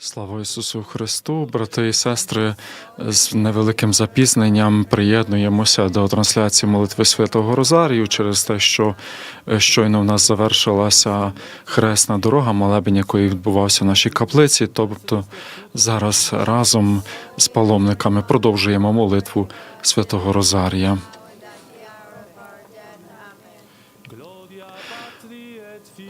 Слава Ісусу Христу, брати і сестри, з невеликим запізненням приєднуємося до трансляції молитви Святого Розарію через те, що е, щойно в нас завершилася хресна дорога, молебень якої відбувався в нашій каплиці. Тобто зараз разом з паломниками продовжуємо молитву Святого Розарія.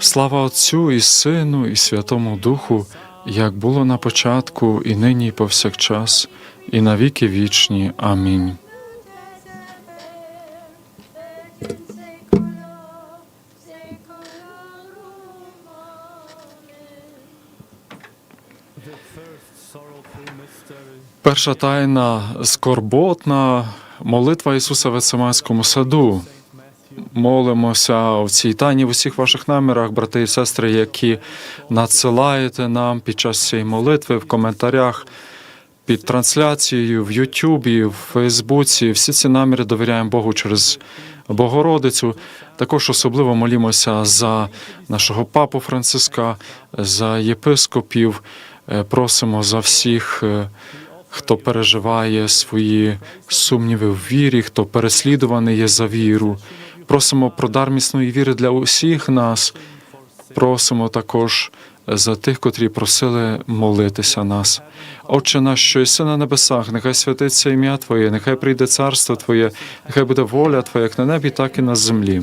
Слава Отцю і Сину, і Святому Духу, як було на початку, і нині, і повсякчас, і на віки вічні. Амінь. Перша тайна скорботна молитва Ісуса в Ецеманському саду. Молимося в цій тайні в усіх ваших намірах, брати і сестри, які надсилаєте нам під час цієї молитви в коментарях під трансляцією в Ютубі, в Фейсбуці. Всі ці наміри довіряємо Богу через Богородицю. Також особливо молімося за нашого папу Франциска, за єпископів. Е, Просимо за всіх. е, Хто переживає свої сумніви в вірі, хто переслідуваний є за віру, просимо про дар міцної віри для усіх нас. Просимо також за тих, котрі просили молитися нас. Отче наш, що єси на небесах, нехай святиться ім'я Твоє, нехай прийде царство Твоє, нехай буде воля Твоя, як на небі, так і на землі.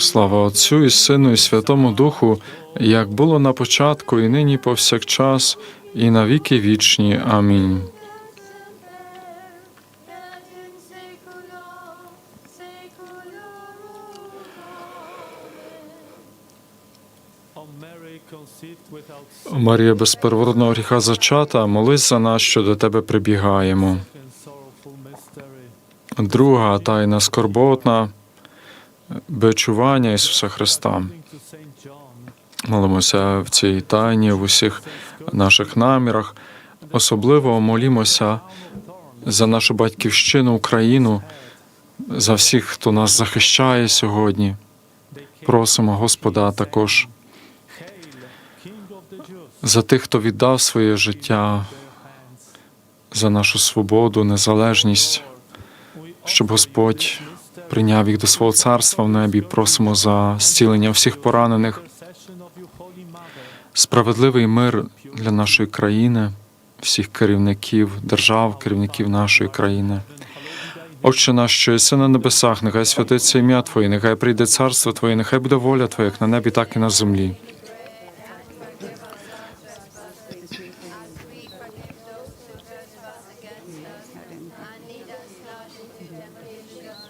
Слава Отцю і Сину, і Святому Духу, як було на початку, і нині, повсякчас, і на віки вічні. Амінь. Марія без первородного гріха зачата, молись за нас, що до тебе прибігаємо. Друга тайна скорботна бичування Ісуса Христа. Молимося в цій тайні, в усіх наших намірах. Особливо молімося за нашу батьківщину, Україну, за всіх, хто нас захищає сьогодні. Просимо Господа також за тих, хто віддав своє життя за нашу свободу, незалежність, щоб Господь прийняв їх до свого царства в небі. Просимо за зцілення всіх поранених, справедливий мир для нашої країни, всіх керівників держав, керівників нашої країни. Отче наш, що єси на небесах, нехай святиться ім'я Твоє, нехай прийде царство Твоє, нехай буде воля Твоя, як на небі, так і на землі.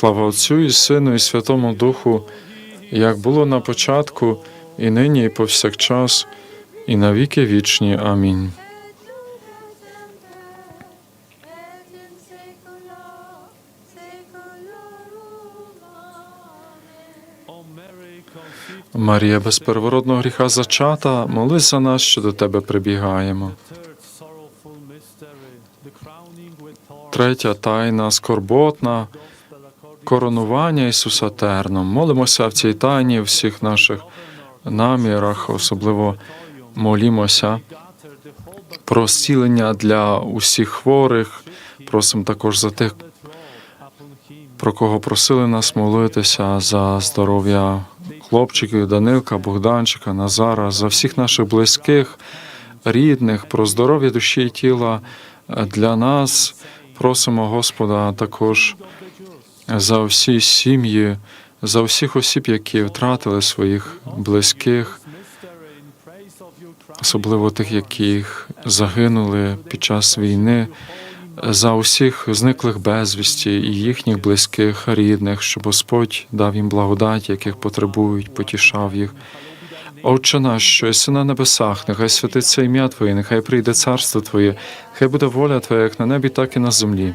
Слава Отцю і Сину, і Святому Духу, як було на початку, і нині, і повсякчас, і на віки вічні. Амінь. Марія без первородного гріха зачата, молись за нас, що до тебе прибігаємо. Третя тайна скорботна, коронування Ісуса Терном. Молимося в цій тайні, всіх наших намірах, особливо молімося про зцілення для усіх хворих. Просимо також за тих, про кого просили нас молитися, за здоров'я хлопчиків, Данилка, Богданчика, Назара, за всіх наших близьких, рідних, про здоров'я душі і тіла е, для нас. Просимо Господа також за всі сім'ї, за всіх осіб, які втратили своїх близьких, особливо тих, яких загинули під час війни, за усіх зниклих безвісті і їхніх близьких, рідних, щоб Господь дав їм благодать, яких потребують, потішав їх. Отче наш, що єси на небесах, нехай святиться ім'я Твоє, нехай прийде царство Твоє, хай буде воля Твоя, як на небі, так і на землі.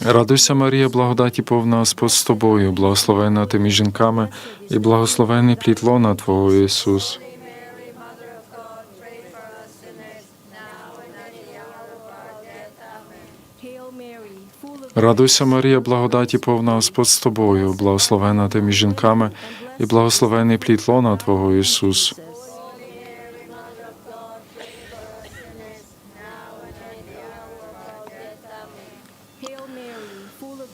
Радуйся, Марія, благодаті повна Господь з тобою, благословена ти між жінками, і благословений плід лона Твого Ісус. Радуйся, Марія, благодаті повна Господь з тобою, благословена ти між жінками, і благословений плід лона Твого Ісус.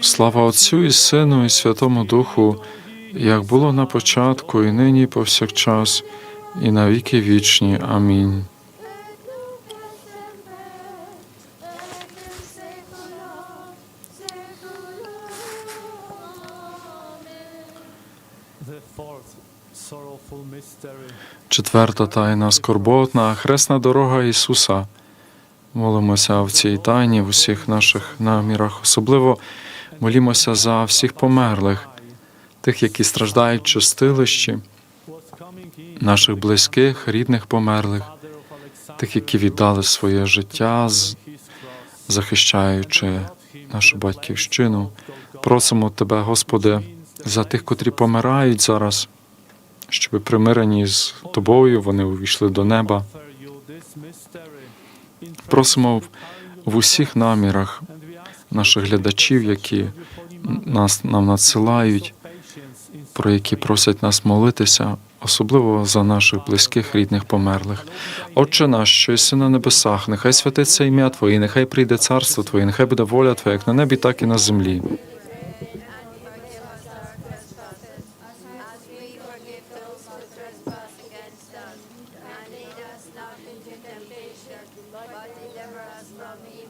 Слава Отцю і Сину, і Святому Духу, як було на початку, і нині, і повсякчас, і на віки вічні. Амінь. Четверта тайна скорботна, хресна дорога Ісуса. Молимося в цій тайні, в усіх наших намірах. Особливо молімося за всіх померлих, тих, які страждають в чистилищі, наших близьких, рідних померлих, тих, які віддали своє життя, захищаючи нашу батьківщину. Просимо Тебе, Господи, за тих, котрі помирають зараз, щоб примирені з Тобою, вони увійшли до неба. Просимо в- усіх намірах наших глядачів, які нас нам надсилають, про які просять нас молитися, особливо за наших близьких, рідних, померлих. Отче наш, що єси на небесах, нехай святиться ім'я Твоє, нехай прийде царство Твоє, нехай буде воля Твоя, як на небі, так і на землі.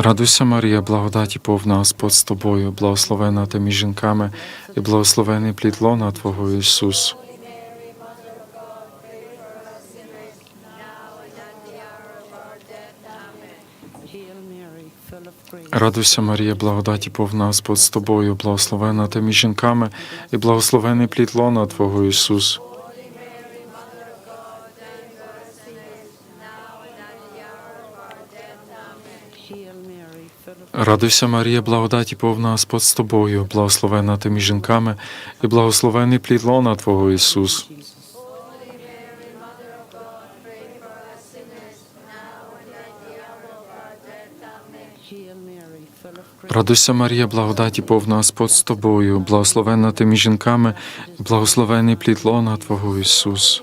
Радуйся, Марія, благодаті повна Господ з тобою, благословена ти між жінками, і благословений плід лона Твого Ісус. Радуйся, Марія, благодаті повна Господ з тобою, благословена ти між жінками, і благословений плід лона Твого Ісус. Радуйся, Марія, благодаті повна Господь з тобою, благословена ти між жінками, і благословений плід лона Твого Ісус. Радуйся, Марія, благодаті повна Господь з тобою, благословена ти між жінками, і благословений плід лона Твого Ісус.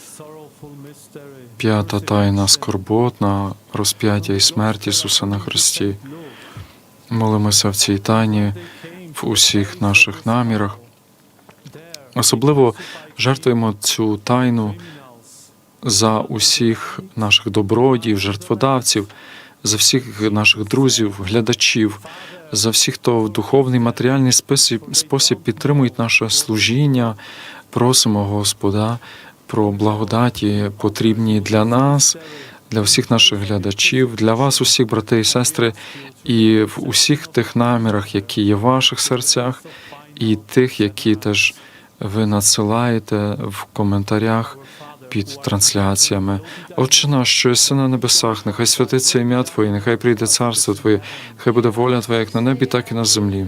П'ята тайна скорботна, розп'яття і смерть Ісуса на Христі. Молимося в цій тайні в усіх наших намірах. Особливо жертвуємо цю тайну за усіх наших добродіїв, жертводавців, за всіх наших друзів, глядачів, за всіх, хто в духовний матеріальний спосіб підтримують наше служіння. Просимо Господа про благодаті, потрібні для нас, для всіх наших глядачів, для вас, усіх, брати і сестри, і в усіх тих намірах, які є в ваших серцях, і тих, які теж ви надсилаєте в коментарях під трансляціями. Отче наш, що єси на небесах, нехай святиться ім'я Твоє, нехай прийде царство Твоє, нехай буде воля Твоя, як на небі, так і на землі.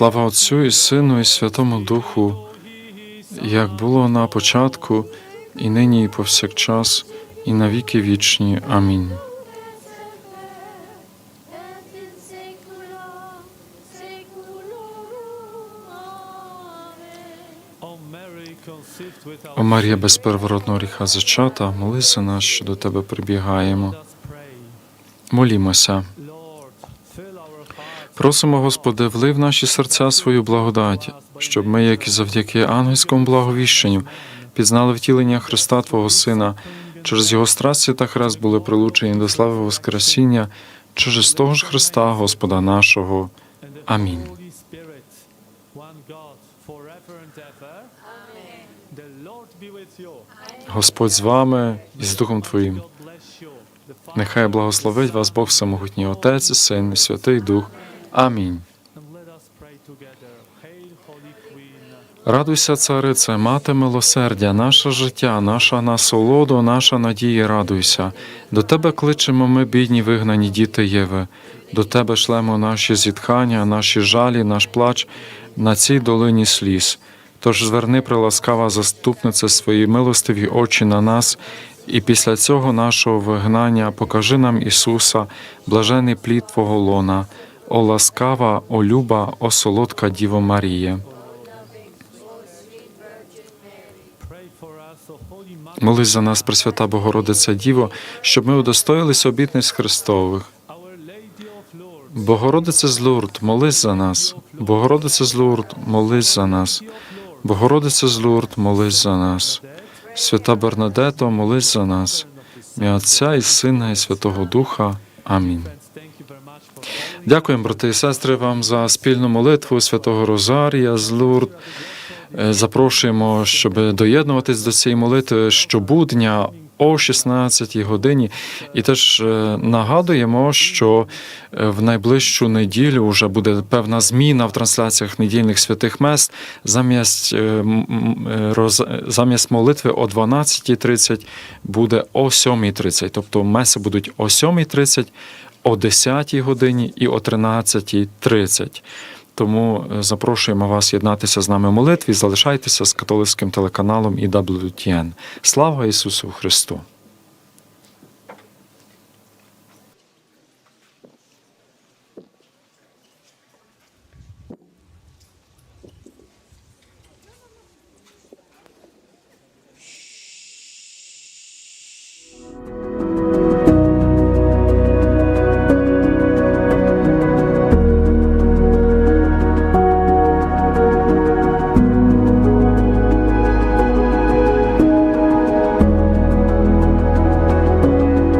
Слава Отцю і Сину, і Святому Духу, як було на початку, і нині, і повсякчас, і на віки вічні. Амінь. О Марія, без первородного гріха зачата, молись за нас, що до тебе прибігаємо. Молімося. Просимо, Господи, влив наші серця свою благодать, щоб ми, як і завдяки ангельському благовіщенню, пізнали втілення Христа Твого Сина, через Його страсті та хрест були прилучені до слави Воскресіння, через того ж Христа, Господа нашого. Амінь. Господь з вами і з Духом Твоїм. Нехай благословить вас Бог Всемогутній Отець, Син і Святий Дух. Амінь. Радуйся, царице, мати милосердя, наше життя, наша насолода, наша надія, радуйся. До тебе кличемо ми, бідні вигнані діти Єви. До тебе шлемо наші зітхання, наші жалі, наш плач на цій долині сліз. Тож зверни, приласкава заступнице, свої милостиві очі на нас, і після цього нашого вигнання покажи нам Ісуса, блажений плід Твого лона, о ласкава, о люба, о солодка Діво Марія. Молись за нас, Пресвята Богородиця Діво, щоб ми удостоїлися обітниць Христових. Богородице з Лурд, молись за нас. Богородице з Лурд, молись за нас. Богородице з Лурд, молись за нас. Свята Бернадето, молись за нас. Ім'я Отця і Сина, і Святого Духа. Амінь. Дякуємо, брати і сестри, вам за спільну молитву Святого Розарія з Лурд. Е, Запрошуємо, щоб доєднуватись до цієї молитви щобудня о 16 годині. І теж е, нагадуємо, що е, в найближчу неділю вже буде певна зміна в трансляціях недільних святих мест. Замість, замість молитви о 12.30 буде о 7.30. Тобто меси будуть о 7.30, о 10 годині і о 13.30. Тому е, запрошуємо вас єднатися з нами в молитві. Залишайтеся з католицьким телеканалом і WTN. Слава Ісусу Христу!